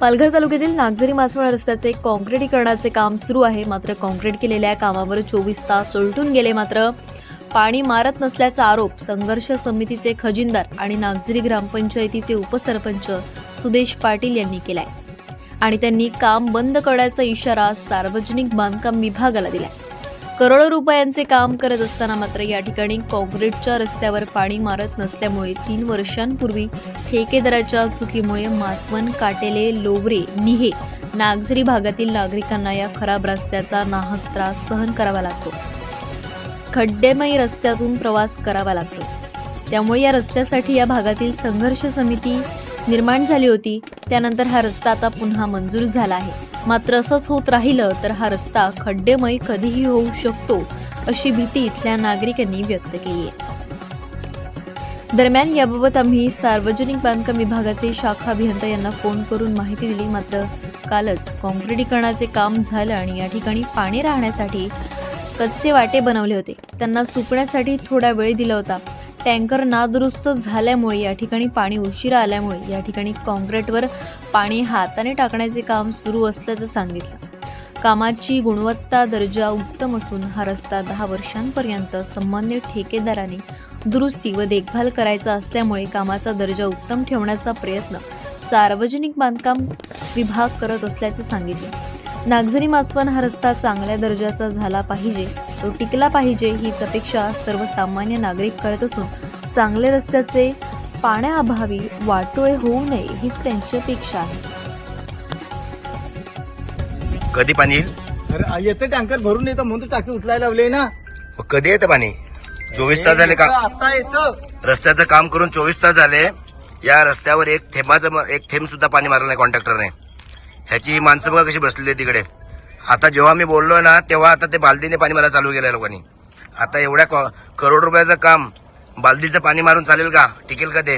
पालघर तालुक्यातील नागझरी मासवळा रस्त्याचे काँक्रिटीकरणाचे काम सुरू आहे. मात्र काँक्रीट केलेल्या कामावर चोवीस तास उलटून गेले. मात्र पाणी मारत नसल्याचा आरोप संघर्ष समितीचे खजिनदार आणि नागझरी ग्रामपंचायतीचे उपसरपंच सुदेश पाटील यांनी केलाय. आणि त्यांनी काम बंद करण्याचा इशारा सार्वजनिक बांधकाम विभागाला दिलाय. करोडो रुपयांचे काम करत असताना मात्र या ठिकाणी काँक्रीटच्या रस्त्यावर पाणी मारत नसल्यामुळे तीन वर्षांपूर्वी ठेकेदाराच्या चुकीमुळे मासवण काटेले लोवरे निहे नागझरी भागातील नागरिकांना या खराब रस्त्याचा नाहक त्रास सहन करावा लागतो. खड्डेमयी रस्त्यातून प्रवास करावा लागतो. त्यामुळे या रस्त्यासाठी या भागातील संघर्ष समिती निर्माण झाली होती. त्यानंतर हा रस्ता आता पुन्हा मंजूर झाला आहे. मात्र असंच होत राहिलं तर हा रस्ता खड्डेमय कधीही होऊ शकतो अशी भीती इथल्या नागरिकांनी व्यक्त केली आहे. दरम्यान याबाबत आम्ही सार्वजनिक बांधकाम विभागाचे शाखा अभियंता यांना फोन करून माहिती दिली. मात्र कालच काँक्रिटीकरणाचे काम झालं आणि या ठिकाणी पाणी राहण्यासाठी कच्चे वाटे बनवले होते. त्यांना सुकण्यासाठी थोडा वेळ दिला होता. टँकर नादुरुस्त झाल्यामुळे या ठिकाणी पाणी उशिरा आल्यामुळे या ठिकाणी कॉन्क्रीटवर पाणी हाताने टाकण्याचे काम सुरू असल्याचं सांगितलं. कामाची गुणवत्ता दर्जा उत्तम असून हा रस्ता दहा वर्षांपर्यंत संबंधित ठेकेदाराने दुरुस्ती व देखभाल करायचा असल्यामुळे कामाचा दर्जा उत्तम ठेवण्याचा प्रयत्न सार्वजनिक बांधकाम विभाग करत असल्याचं सांगितलं. नागझरी मासवण हा रस्ता चांगल्या दर्जाचा झाला पाहिजे. तो टिकला पाहिजे हीच अपेक्षा सर्वसामान्य नागरिक करत असून चांगल्या रस्त्याचे पाण्याअभावी वाटोळे होऊ नये हीच त्यांची अपेक्षा आहे. कधी पाणी येईल? अरे येतं टँकर भरून येतं म्हणून तर टाकी उचलायला लावले ना? मग कधी येतं पाणी? चोवीस तास झाले का? आता येतं. रस्त्याचं काम करून चोवीस तास झाले. या रस्त्यावर एक थेंबाचं एक थेंब सुद्धा पाणी मारलं नाही कॉन्ट्रॅक्टरने. ह्याची माणसं बघा कशी बसलेली आहे तिकडे. आता जेव्हा मी बोललो ना तेव्हा आता ते बालदीने पाणी मला चालू केलं लोकांनी. आता एवढ्या करोड रुपयाचं काम बालदीचं पाणी मारून चालेल का? टिकेल का ते?